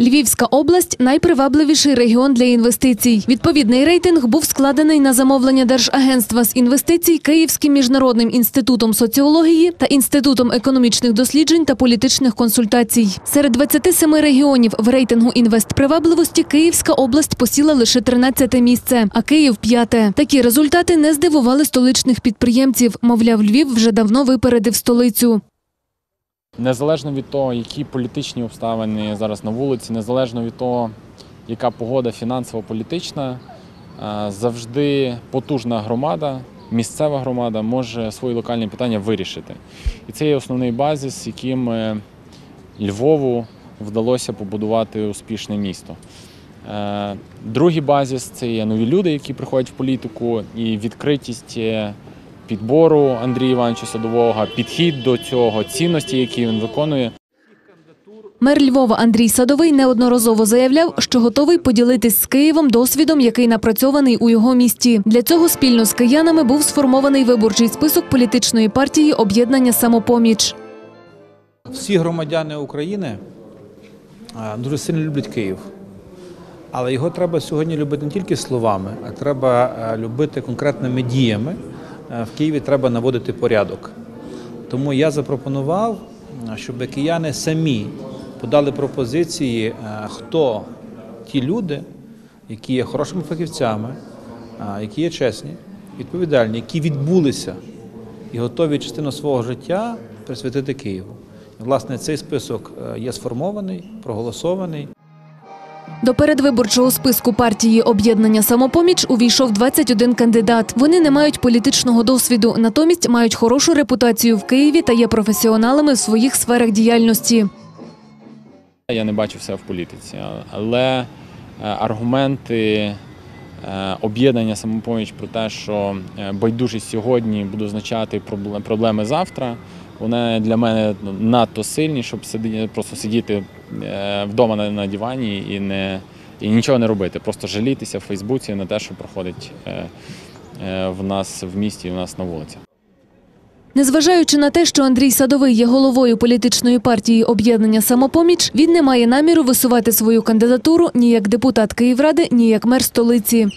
Львівська область найпривабливіший регіон для інвестицій. Відповідний рейтинг був складений на замовлення Держагентства з інвестицій Київським міжнародним інститутом соціології та інститутом економічних досліджень та політичних консультацій. Серед 27 регіонів в рейтингу інвестпривабливості Київська область посіла лише 13 місце, а Київ п'яте. Такі результати не здивували столичних підприємців. Мовляв, Львів вже давно випередив столицю. Незалежно від того, які політичні обставини зараз на вулиці, незалежно від того, яка погода фінансово-політична, е, завжди потужна громада, місцева громада може свої локальні питання вирішити. І це є основний базис, яким е, Львову вдалося побудувати успішне місто. Е, Другий базис це є нові люди, які приходять в політику, і відкритість підбору Андрія Івановича Садового, підхід до цього, цінності, які він виконує. Мер Львова Андрій Садовий неодноразово заявляв, що готовий поділитись з Києвом досвідом, який напрацьований у його місті. Для цього спільно з киянами був сформований виборчий список політичної партії об'єднання самопоміч. Всі громадяни України дуже сильно люблять Київ. Але його треба сьогодні любити не тільки словами, а треба любити конкретними діями. А, В Києві треба наводити порядок. Тому я запропонував, щоб кияни самі подали пропозиції, хто ті люди, які є хорошими фахівцями, які є чесні, відповідальні, які відбулися і готові частину свого життя присвятити Києву. Власне, цей список е, є сформований, проголосований. До передвиборчого списку партії об'єднання самопоміч увійшов 21 кандидат. Вони не мають політичного досвіду, натомість мають хорошу репутацію в Києві та є професіоналами в своїх сферах діяльності. Я не бачу все в політиці, але е, аргументи е, об'єднання самопоміч про те, що е, байдужість сьогодні буде означати проблеми завтра. Вони для мене надто сильні, щоб сиді, просто сидіти е, вдома на, дивані і не і нічого не робити. Просто жалітися в Фейсбуці на те, що проходить е, е, в нас в місті в нас на вулиці. Незважаючи на те, що Андрій Садовий є головою політичної партії об'єднання самопоміч, він не має наміру висувати свою кандидатуру ні як депутат Київради, ні як мер столиці.